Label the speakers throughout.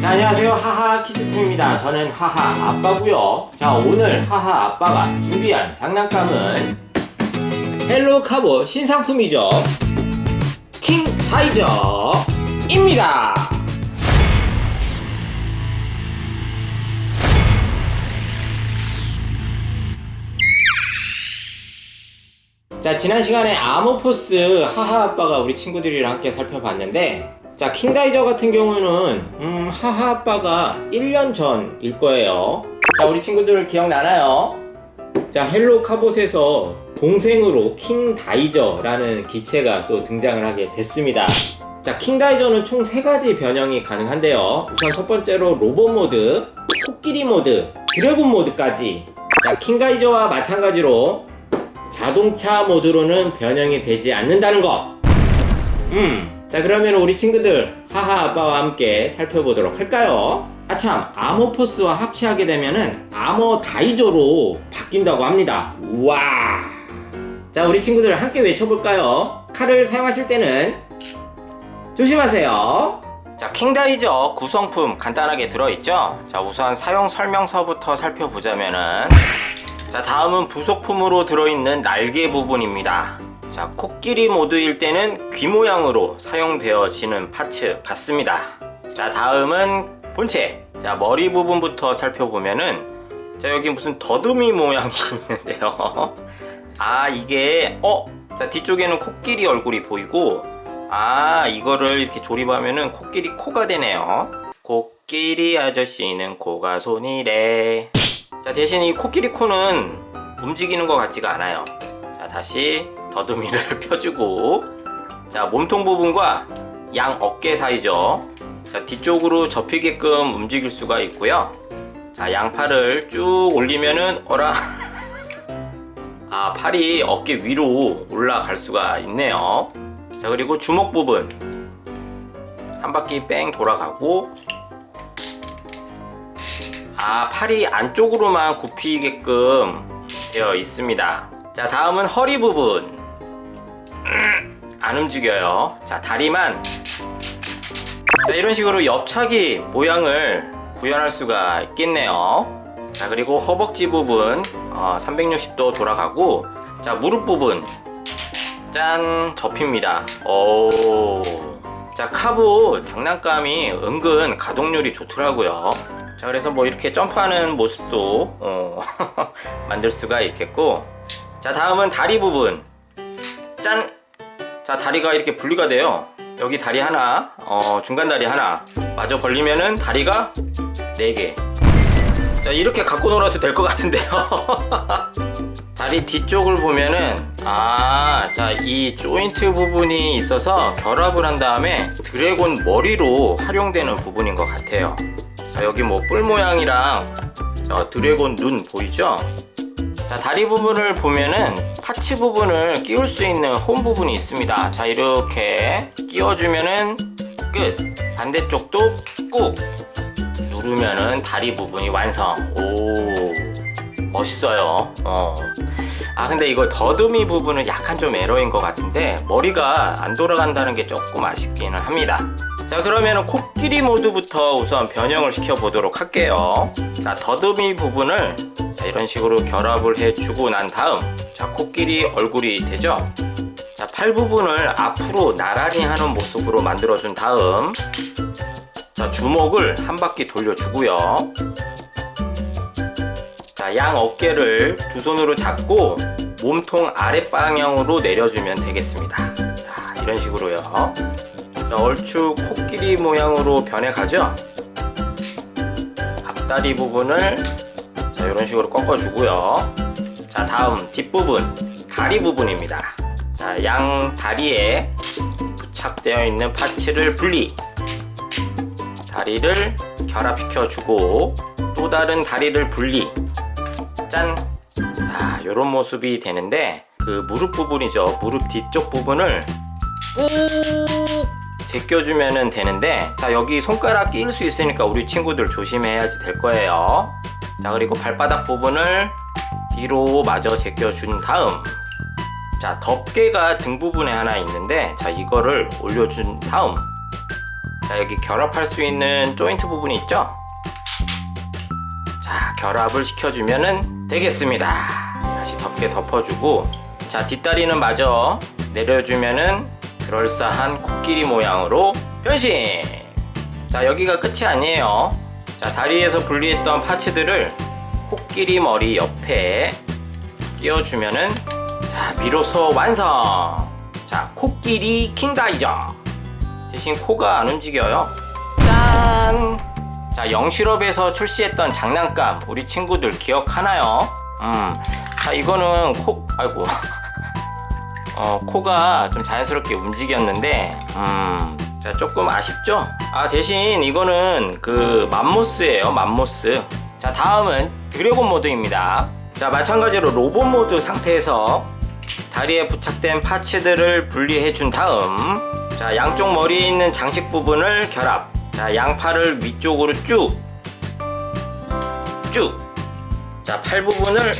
Speaker 1: 자, 안녕하세요. 하하 키즈팀입니다. 저는 하하 아빠고요. 자, 오늘 하하 아빠가 준비한 장난감은 헬로 카보 신상품이죠. 킹 타이저 입니다. 자, 지난 시간에 아모포스 하하 아빠가 우리 친구들이랑 함께 살펴봤는데 자, 킹다이저 같은 경우는 음, 하하 아빠가 1년 전일 거예요. 자, 우리 친구들 기억나나요? 자, 헬로 카봇에서 동생으로 킹다이저라는 기체가 또 등장을 하게 됐습니다. 자, 킹다이저는 총 3가지 변형이 가능한데요. 우선 첫 번째로 로봇 모드, 코끼리 모드, 드래곤 모드까지. 자, 킹다이저와 마찬가지로 자동차 모드로는 변형이 되지 않는다는 거. 음. 자, 그러면 우리 친구들 하하 아빠와 함께 살펴보도록 할까요? 아참, 아모포스와 합체하게 되면은 아머 다이저로 바뀐다고 합니다. 와. 자, 우리 친구들 함께 외쳐볼까요? 칼을 사용하실 때는 조심하세요. 자, 킹다이저 구성품 간단하게 들어있죠? 자, 우선 사용 설명서부터 살펴보자면은 자, 다음은 부속품으로 들어있는 날개 부분입니다. 자, 코끼리 모드일 때는 귀 모양으로 사용되어지는 파츠 같습니다. 자, 다음은 본체. 자, 머리 부분부터 살펴보면은 자, 여기 무슨 더듬이 모양이 있는데요. 아, 이게 어, 자, 뒤쪽에는 코끼리 얼굴이 보이고 아, 이거를 이렇게 조립하면은 코끼리 코가 되네요. 코끼리 아저씨는 코가 손이래. 자, 대신 이 코끼리 코는 움직이는 것 같지가 않아요. 자, 다시 더듬이를 펴주고 자, 몸통 부분과 양 어깨 사이죠. 자, 뒤쪽으로 접히게끔 움직일 수가 있고요. 자, 양팔을 쭉 올리면은 어라 아, 팔이 어깨 위로 올라갈 수가 있네요. 자, 그리고 주먹 부분 한 바퀴 뺑 돌아가고 아, 팔이 안쪽으로만 굽히게끔 되어 있습니다. 자, 다음은 허리 부분. 음, 안 움직여요. 자, 다리만. 자, 이런 식으로 옆차기 모양을 구현할 수가 있겠네요. 자, 그리고 허벅지 부분. 어, 360도 돌아가고. 자, 무릎 부분. 짠, 접힙니다. 오. 자, 카보 장난감이 은근 가동률이 좋더라고요. 자, 그래서 뭐 이렇게 점프하는 모습도 어, 만들 수가 있겠고. 자, 다음은 다리 부분. 짠! 자, 다리가 이렇게 분리가 돼요. 여기 다리 하나, 어, 중간 다리 하나. 마저 벌리면은 다리가 4개. 자, 이렇게 갖고 놀아도 될 것 같은데요. 다리 뒤쪽을 보면은 아, 자, 이 조인트 부분이 있어서 결합을 한 다음에 드래곤 머리로 활용되는 부분인 것 같아요. 자, 여기 뭐 뿔 모양이랑 저 드래곤 눈 보이죠? 자, 다리 부분을 보면은 파츠 부분을 끼울 수 있는 홈 부분이 있습니다. 자, 이렇게 끼워주면은 끝. 반대쪽도 꾹 누르면은 다리 부분이 완성. 오. 멋있어요. 어. 아 근데 이거 더듬이 부분은 약간 좀 에러인 것 같은데 머리가 안 돌아간다는 게 조금 아쉽기는 합니다. 자 그러면 코끼리 모드부터 우선 변형을 시켜 보도록 할게요. 자 더듬이 부분을 자, 이런 식으로 결합을 해주고 난 다음 자 코끼리 얼굴이 되죠. 자 팔 부분을 앞으로 나란히 하는 모습으로 만들어준 다음 자 주먹을 한 바퀴 돌려주고요. 자, 양 어깨를 두 손으로 잡고 몸통 아랫 방향으로 내려주면 되겠습니다. 자, 이런 식으로요. 자, 얼추 코끼리 모양으로 변해가죠? 앞다리 부분을 자, 이런 식으로 꺾어주고요. 자, 다음 뒷부분, 다리 부분입니다. 자, 양 다리에 부착되어 있는 파츠를 분리. 다리를 결합시켜 주고 또 다른 다리를 분리. 짠! 자, 요런 모습이 되는데 그 무릎 부분이죠. 무릎 뒤쪽 부분을 꾹 제껴주면 되는데 자, 여기 손가락 끼일 수 있으니까 우리 친구들 조심해야지 될 거예요. 자, 그리고 발바닥 부분을 뒤로 마저 제껴준 다음 자, 덮개가 등 부분에 하나 있는데 자, 이거를 올려준 다음 자, 자 여기 결합할 수 있는 조인트 부분이 있죠? 자 결합을 시켜주면은 되겠습니다. 다시 덮개 덮어주고 자 뒷다리는 마저 내려주면은 그럴싸한 코끼리 모양으로 변신! 자 여기가 끝이 아니에요 자 다리에서 분리했던 파츠들을 코끼리 머리 옆에 끼워주면은 자 비로소 완성 자 코끼리 킹다이저 대신 코가 안 움직여요 짠! 자 영실업에서 출시했던 장난감 우리 친구들 기억하나요? 음, 자 이거는 코 아이고 어 코가 좀 자연스럽게 움직였는데 음, 자 조금 아쉽죠? 아 대신 이거는 그 맘모스예요 맘모스. 자 다음은 드래곤 모드입니다. 자 마찬가지로 로봇 모드 상태에서 다리에 부착된 파츠들을 분리해 준 다음 자 양쪽 머리에 있는 장식 부분을 결합. 자 양팔을 위쪽으로 쭉쭉자 팔 부분을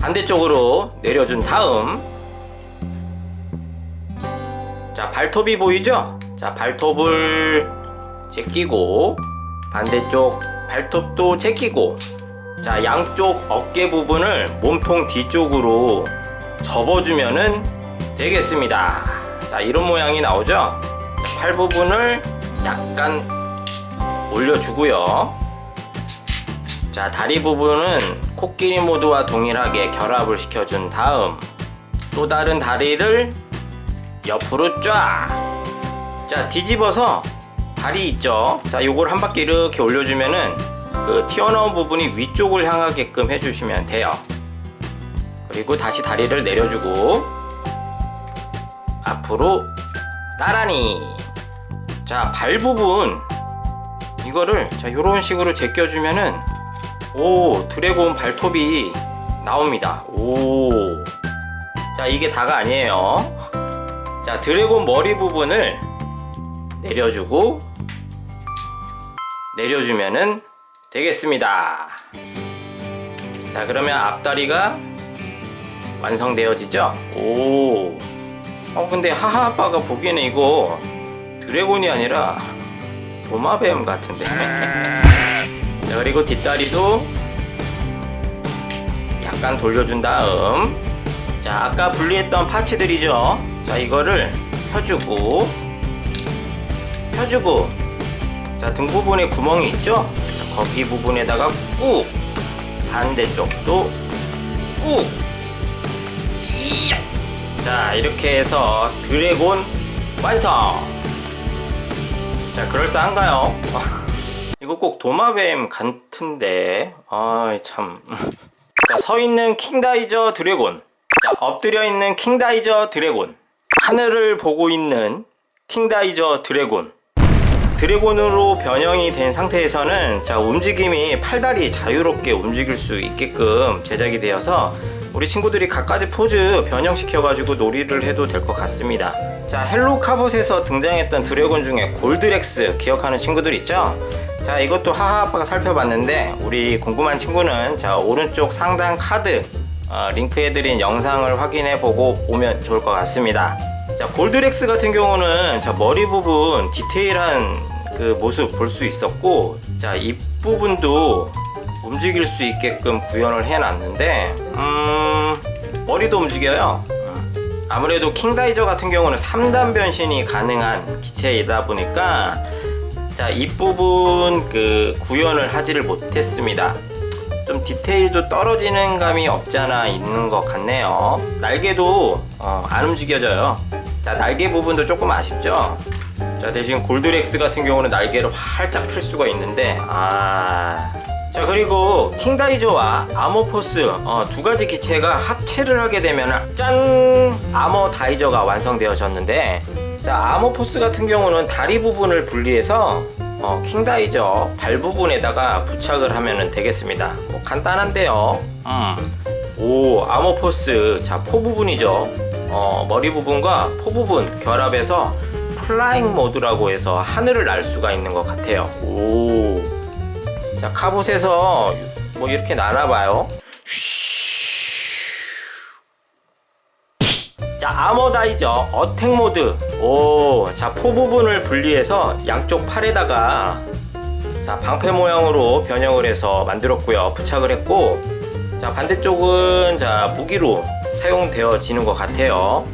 Speaker 1: 반대쪽으로 내려준 다음 자 발톱이 보이죠? 자 발톱을 제끼고 반대쪽 발톱도 제끼고 자 양쪽 어깨 부분을 몸통 뒤쪽으로 접어주면은 되겠습니다. 자 이런 모양이 나오죠? 자, 팔 부분을 약간 올려주고요. 자 다리 부분은 코끼리 모드와 동일하게 결합을 시켜준 다음 또 다른 다리를 옆으로 쫙 자 뒤집어서 다리 있죠? 자 요걸 한 바퀴 이렇게 올려주면은 그 튀어나온 부분이 위쪽을 향하게끔 해주시면 돼요. 그리고 다시 다리를 내려주고 앞으로 나란히 자발 부분. 이거를 자 요런 식으로 제껴주면은 오 드래곤 발톱이 나옵니다. 오 자 이게 다가 아니에요 자 드래곤 머리 부분을 내려주고 내려주면은 되겠습니다. 자 그러면 앞다리가 완성되어지죠? 오. 어 근데 하하 아빠가 보기에는 이거 드래곤이 아니라 도마뱀 같은데. 자 그리고 뒷다리도 약간 돌려준 다음. 자 아까 분리했던 파츠들이죠 자 이거를 펴주고 펴주고 자 등 부분에 구멍이 있죠 자 거기 부분에다가 꾹 반대쪽도 꾹 이야! 자 이렇게 해서 드래곤 완성 자 그럴싸한가요? 이거 꼭 도마뱀 같은데 아이 참. 자, 서 있는 킹다이저 드래곤. 자, 엎드려 있는 킹다이저 드래곤. 하늘을 보고 있는 킹다이저 드래곤. 드래곤으로 변형이 된 상태에서는 자, 움직임이 팔다리 자유롭게 움직일 수 있게끔 제작이 되어서 우리 친구들이 각가지 포즈 변형시켜 가지고 놀이를 해도 될 것 같습니다. 자, 헬로 카봇에서 등장했던 드래곤 중에 골드렉스 기억하는 친구들 있죠? 자 이것도 하하 아빠가 살펴봤는데 우리 궁금한 친구는 자 오른쪽 상단 카드 어, 링크해드린 영상을 확인해 보고 오면 좋을 것 같습니다 자 골드렉스 같은 경우는 자 머리 부분 디테일한 그 모습 볼 수 있었고 자 입 부분도 움직일 수 있게끔 구현을 해놨는데 음 머리도 움직여요 음, 아무래도 킹다이저 같은 경우는 3단 변신이 가능한 기체이다 보니까 자, 입부분 그 구현을 하지를 못했습니다. 좀 디테일도 떨어지는 감이 없잖아 있는 것 같네요. 날개도 어, 안 움직여져요. 자, 날개 부분도 조금 아쉽죠? 자, 대신 골드렉스 같은 경우는 날개를 활짝 필 수가 있는데, 아. 자, 그리고 킹다이저와 아모포스 어, 두 가지 기체가 합체를 하게 되면 짠! 아머 다이저가 완성되어졌는데, 자 아모포스 같은 경우는 다리 부분을 분리해서 어, 킹다이저 발 부분에다가 부착을 하면 되겠습니다 뭐 간단한데요 음. 오 아모포스 자 포 부분이죠 어, 머리 부분과 포 부분 결합해서 플라잉 모드라고 해서 하늘을 날 수가 있는 것 같아요. 오 자 카봇에서 뭐 이렇게 날아봐요. 자 아머다이저 어택 모드. 오 자 포 부분을 분리해서 양쪽 팔에다가 자 방패 모양으로 변형을 해서 만들었고요. 부착을 했고 자 반대쪽은 자 무기로 사용되어지는 것 같아요.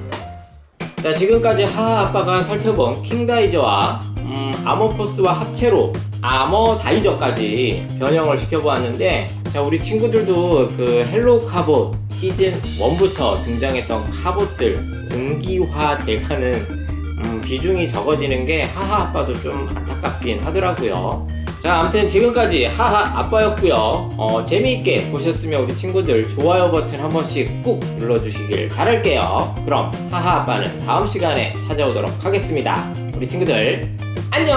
Speaker 1: 자 지금까지 하하 아빠가 살펴본 킹다이저와 음, 아머포스와 합체로 아머 다이저까지 변형을 시켜보았는데 자 우리 친구들도 그 헬로 카봇 시즌 1부터 등장했던 카봇들 공기화 돼가는 음, 비중이 적어지는 게 하하 아빠도 좀 안타깝긴 하더라고요 자 아무튼 지금까지 하하 아빠였고요. 어, 재미있게 보셨으면 우리 친구들 좋아요 버튼 한 번씩 꾹 눌러주시길 바랄게요. 그럼 하하 아빠는 다음 시간에 찾아오도록 하겠습니다. 우리 친구들 안녕